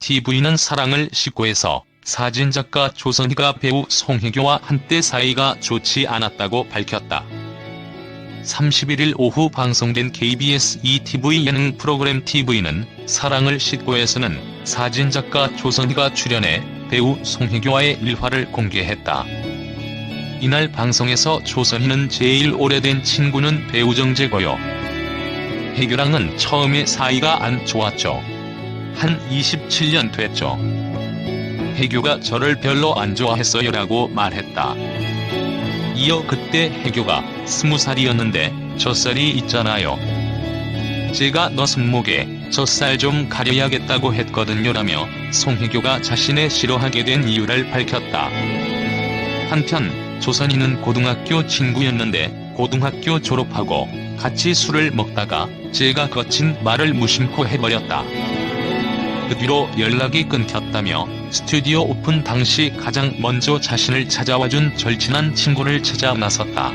TV는 사랑을 싣고에서 사진작가 조선희가 배우 송혜교와 한때 사이가 좋지 않았다고 밝혔다. 31일 오후 방송된 KBS ETV 예능 프로그램 TV는 사랑을 싣고에서는 사진작가 조선희가 출연해 배우 송혜교와의 일화를 공개했다. 이날 방송에서 조선희는 제일 오래된 친구는 배우 정재고요. 혜교랑은 처음에 사이가 안 좋았죠. 한 27년 됐죠. 혜교가 저를 별로 안 좋아했어요 라고 말했다. 이어 그때 혜교가 스무 살이었는데 젖살이 있잖아요. 제가 너 손목에 젖살 좀 가려야겠다고 했거든요 라며 송혜교가 자신의 싫어하게 된 이유를 밝혔다. 한편 조선이는 고등학교 친구였는데 고등학교 졸업하고 같이 술을 먹다가 제가 거친 말을 무심코 해버렸다. 그 뒤로 연락이 끊겼다며 스튜디오 오픈 당시 가장 먼저 자신을 찾아와준 절친한 친구를 찾아 나섰다.